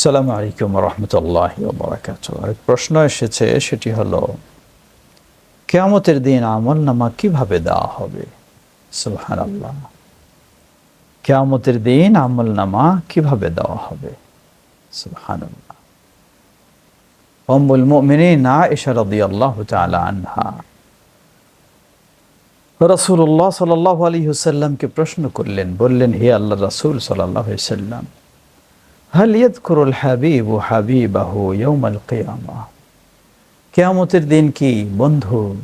আসসালামু আলাইকুম রহমতুল্লাহ প্রশ্ন এসেছে, সেটি হলো, কেয়ামতের দিন আমল নামা কীভাবে দেওয়া হবে? আল্লাহ কেয়ামতের দিন আমল নামা কীভাবে দেওয়া হবে? আল্লাহ অম্বুল মুমিনিন আয়েশা রাদিয়াল্লাহু তাআলা আনহা। রাসূলুল্লাহ সাল্লাল্লাহু আলাইহি ওয়াসাল্লামকে প্রশ্ন করলেন, বললেন, হে আল্লাহ রাসূল সাল্লাল্লাহু আলাইহি ওয়াসাল্লাম হাল ইয়াদকুরুল হাবিব ও হাবিবাহ ইয়মাল কেয়ামা কেয়ামতের দিন কি বন্ধু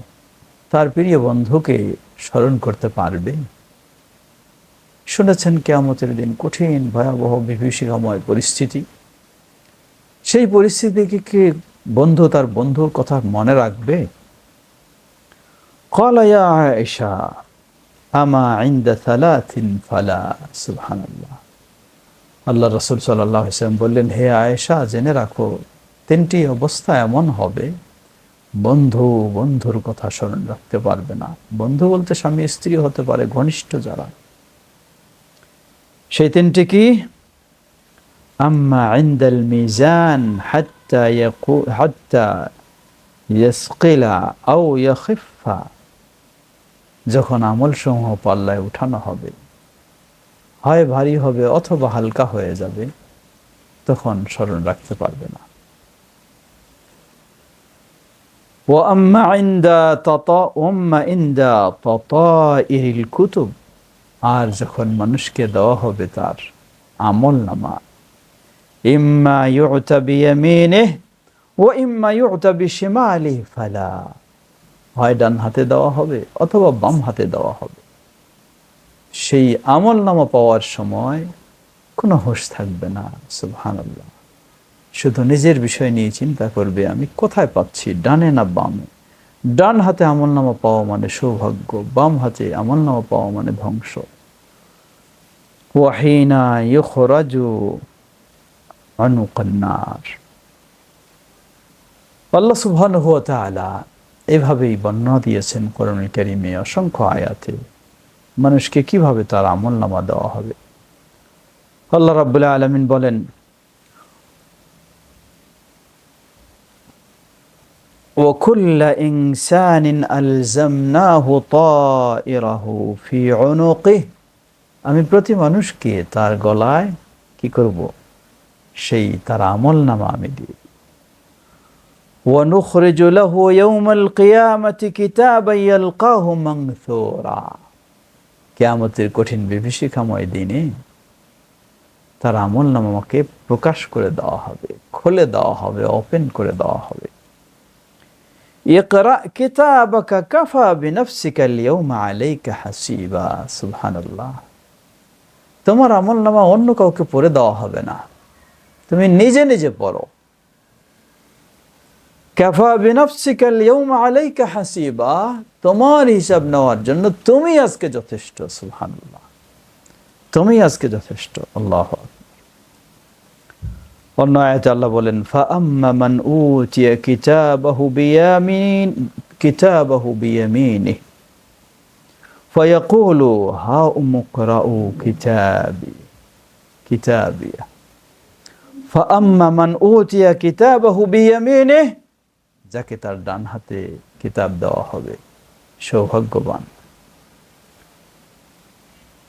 তার প্রিয় বন্ধুকে স্মরণ করতে পারবে? শুনেছেন কেয়ামতের দিন কঠিন, ভয়াবহ, বিভীষিকাময় পরিস্থিতি। সেই পরিস্থিতিকে কি বন্ধু তার বন্ধুর কথা মনে রাখবে? কলায়া আয়েশা, আমা ইন্দা সালাতিন ফালা, সুবহানাল্লাহ। আল্লাহ রসুল সাল্লাহ ইসলাম বললেন, হে আয়েশা, জেনে রাখো, তিনটি অবস্থা এমন হবে, বন্ধু বন্ধুর কথা স্মরণ রাখতে পারবে না। বন্ধু বলতে স্বামী, স্ত্রী হতে পারে, ঘনিষ্ঠ যারা। সেই তিনটি কি? আম্মা যখন আমল সমূহ পাল্লায় উঠানো হবে হয় ভারী হবে অথবা হালকা হয়ে যাবে, তখন স্মরণ রাখতে পারবে না। আর যখন মানুষকে দেওয়া হবে তার আমল নামা, ইম্মা ও ফালা। হয় ডান হাতে দেওয়া হবে অথবা বাম হাতে দেওয়া হবে। সেই আমল নামা পাওয়ার সময় কোনো হোশ থাকবে না সুবহান আল্লাহ শুধু নিজের বিষয় নিয়ে চিন্তা করবে, আমি কোথায় পাচ্ছি? ডানে না বামে? ডান হাতে আমল নামা পাওয়া মানে সৌভাগ্য, বাম হাতে আমল নামা পাওয়া মানে ধ্বংস। ওয়াহিনা ইখরাজু অনুকন্নার আল্লাহ সুবহানাহু ওয়া তাআলা এভাবেই বর্ণনা দিয়েছেন কোরআন কারিমে অসংখ্য আয়াতে। মানুষকে কিভাবে তার আমল নামা দেওয়া হবে আল্লাহ রাবুল্লাহ আলমিন বলেন وكل إنسان ألزمناه طائره في عنقه আমি প্রতি মানুষকে তার গলায় কি করব সেই তার আমল নামা আমি দিই ونخرج له يوم القيامة كتابا يلقاه منثورا কেয়ামতের কঠিন বিভীষিকাময় দিনে তার আমল নামাকে প্রকাশ করে দেওয়া হবে, খুলে দেওয়া হবে ওপেন করে দেওয়া হবে। তোমার আমল নামা অন্য কাউকে পড়ে দেওয়া হবে না। তুমি নিজে নিজে পড়ো। কাফা বিনফসিকা আল-ইয়াওমা আলাইকা হাসিবা তোমার হিসাব নেওয়ার জন্য তুমি আজকে যথেষ্ট সুবহানাল্লাহ তুমি আজকে যথেষ্ট আল্লাহ অন্য আয়াতে আল্লাহ বলেন ফাআম্মা মান উতিয়া কিতাবাহু বিয়ামিন কিতাবাহু বিয়ামিনিহি فيقول هاؤم اقرءوا كتابي كتابي فأما من أوتي كتابه بيمينه যাকে তার ডান হাতে কিতাব দেওয়া হবে। সৌভাগ্যবান।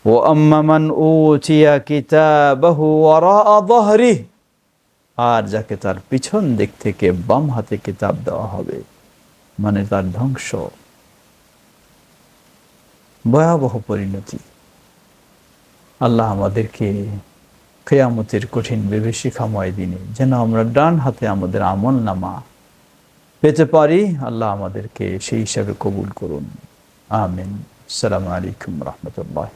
ও আম্মামান উচিয়া কিতাবাহু ওয়ারা আর যাকে তার পিছন দিক থেকে বাম হাতে কিতাব দেওয়া হবে মানে তার ধ্বংস। ভয়াবহ পরিণতি। আল্লাহ আমাদেরকে কেয়ামতের কঠিন বিভীষিকাময় দিনে, যেন আমরা ডান হাতে আমাদের আমল নামা পেতে পারি আল্লাহ আমাদেরকে সেই হিসাবে কবুল করুন। আমিন। সালাম আলাইকুম রহমতুল্লাহ